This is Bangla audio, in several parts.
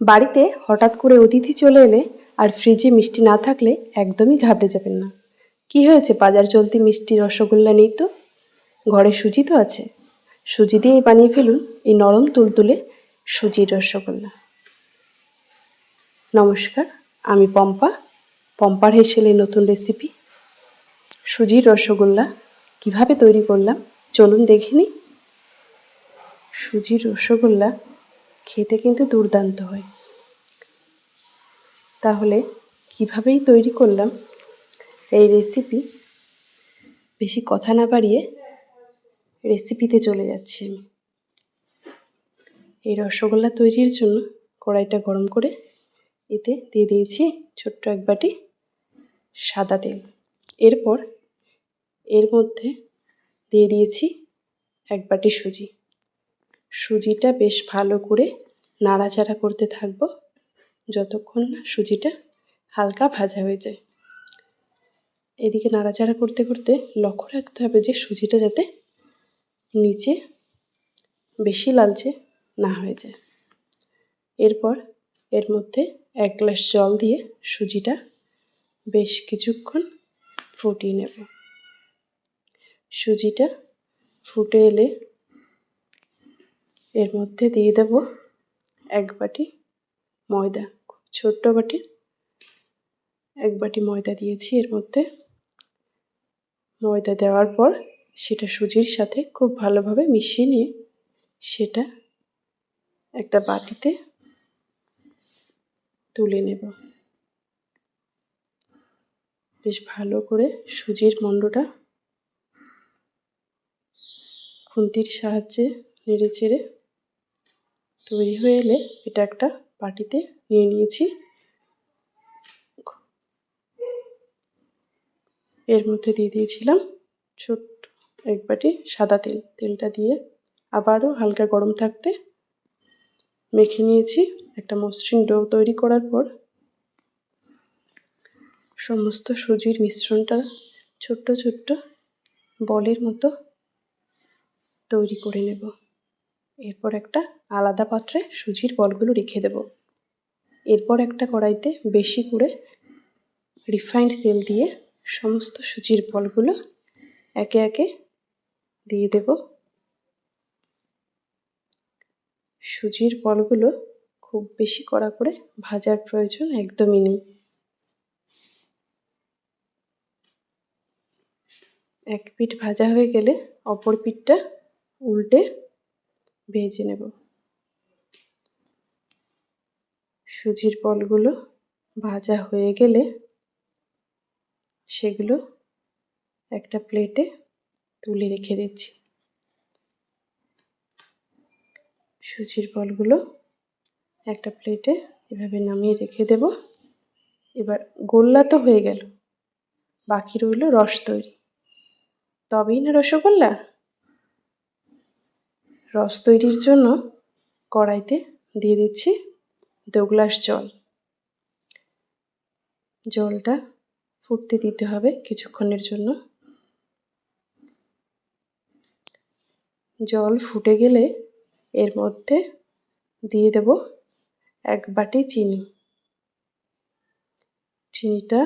বাড়িতে হঠাৎ করে অতিথি চলে এলে আর ফ্রিজে মিষ্টি না থাকলে একদমই ঘাবড়ে যাবেন না। কি হয়েছে? বাজার চলতি মিষ্টি, রসগোল্লা নেই তো? ঘরে সুজি তো আছে। সুজি দিয়েই বানিয়ে ফেলুন এই নরম তুলতুলে সুজির রসগোল্লা। নমস্কার, আমি পম্পা। পম্পার হেসেলে নতুন রেসিপি সুজির রসগোল্লা কীভাবে তৈরি করলাম? চলুন দেখিনি সুজির রসগোল্লা খেতে কিন্তু দুর্দান্ত হয়। তাহলে কিভাবেই তৈরি করলাম এই রেসিপি বেশি কথা না বাড়িয়ে রেসিপিতে চলে যাচ্ছি আমি। এই রসগোল্লা তৈরির জন্য কড়াইটা গরম করে এতে দিয়ে দিয়েছি ছোট্ট এক বাটি সাদা তেল। এরপর এর মধ্যে দিয়ে দিয়েছি এক বাটি সুজি। সুজিটা বেশ ভালো করে নাড়াচাড়া করতে থাকব। যতক্ষণ না সুজিটা হালকা ভাজা হয়ে যায়। এদিকে নাড়াচাড়া করতে করতে লক্ষ্য রাখতে হবে যে সুজিটা যাতে নিচে বেশি লালচে না হয়ে যায়। এরপর এর মধ্যে এক গ্লাস জল দিয়ে সুজিটা বেশ কিছুক্ষণ ফুটিয়ে নেব। সুজিটা ফুটে এলে এর মধ্যে দিয়ে দেব এক বাটি ময়দা, খুব ছোট্ট বাটি। এক বাটি ময়দা দিয়েছি এর মধ্যে। ময়দা দেওয়ার পর সেটা সুজির সাথে খুব ভালোভাবে মিশিয়ে নিয়ে সেটা একটা বাটিতে তুলে নেব। বেশ ভালো করে সুজির মণ্ডটা খুন্তির সাহায্যে নেড়ে চেড়ে তৈরি হয়ে এলে এটা একটা বাটিতে নিয়ে নিয়েছি। এর মধ্যে দিয়ে দিয়েছিলাম ছোট্ট এক বাটি সাদা তেল। তেলটা দিয়ে আবারও হালকা গরম থাকতে মেখে নিয়েছি একটা মসৃণ ডো তৈরি করার পর। সমস্ত সুজির মিশ্রণটা ছোট্ট ছোট্ট বলের মতো তৈরি করে নেব। এরপর একটা আলাদা পাত্রে সুজির বলগুলো রেখে দেব। এরপর একটা কড়াইতে বেশি করে রিফাইন্ড তেল দিয়ে সমস্ত সুজির বলগুলো একে একে দিয়ে দেব। সুজির বলগুলো খুব বেশি কড়া করে ভাজার প্রয়োজন একদমই নেই। এক পিঠ ভাজা হয়ে গেলে অপর পিঠটা উল্টে ভেজে নেব। সুজির বলগুলো ভাজা হয়ে গেলে সেগুলো একটা প্লেটে তুলে রেখে দিচ্ছি। সুজির বলগুলো একটা প্লেটে এভাবে নামিয়ে রেখে দেব। এবার গোল্লা তো হয়ে গেল, বাকি রইল রস তৈরি। তবেই না রসগোল্লা? রস তৈরির জন্য কড়াইতে দিয়ে দিচ্ছি দু গ্লাস জল। জলটা ফুটতে দিতে হবে কিছুক্ষণের জন্য। জল ফুটে গেলে এর মধ্যে দিয়ে দেব এক বাটি চিনি। চিনিটা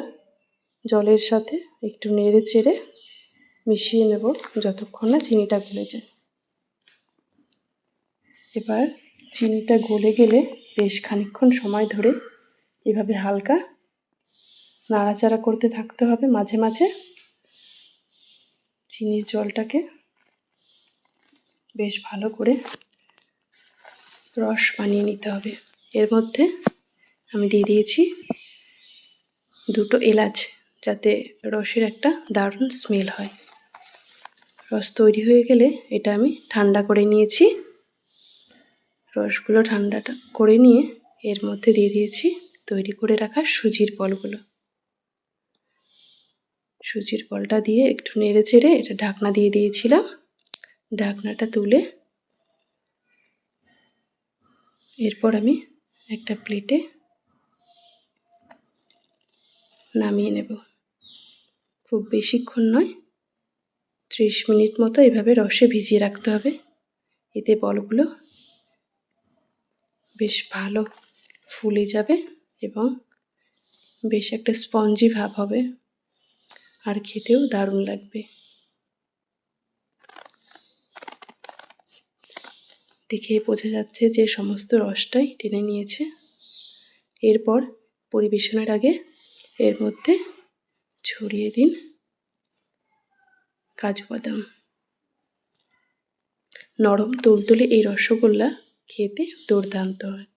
জলের সাথে একটু নেড়ে চেড়ে মিশিয়ে নেব যতক্ষণ না চিনিটা গলে যায়। এবার চিনিটা গলে গেলে বেশ খানিক্ষণ সময় ধরে এভাবে হালকা নাড়াচাড়া করতে থাকতে হবে মাঝে মাঝে। চিনির জলটাকে বেশ ভালো করে রস বানিয়ে নিতে হবে। এর মধ্যে আমি দিয়ে দিয়েছি দুটো এলাচ যাতে রসের একটা দারুণ স্মেল হয়। রস তৈরি হয়ে গেলে এটা আমি ঠান্ডা করে নিয়েছি। রসগুলো ঠান্ডাটা করে নিয়ে এর মধ্যে দিয়ে দিয়েছি। তৈরি করে রাখা সুজির বলগুলো। সুজির বলটা দিয়ে একটু নেড়ে চেড়ে এটা ঢাকনা দিয়ে দিয়েছিলাম। ঢাকনাটা তুলে এরপর আমি একটা প্লেটে নামিয়ে নেব। খুব বেশিক্ষণ নয়, ত্রিশ মিনিট মতো এভাবে রসে ভিজিয়ে রাখতে হবে। এতে বলগুলো বেশ ভালো ফুলে যাবে এবং বেশ একটা স্পঞ্জি ভাব হবে। আর খেতেও দারুণ লাগবে। দেখে বোঝা যাচ্ছে যে সমস্ত রসটাই টেনে নিয়েছে। এরপর পরিবেশনের আগে এর মধ্যে ছড়িয়ে দিন কাজু বাদাম। নরম, তুলতুলে এই রসগোল্লা খেতে দুর্দান্ত হয়।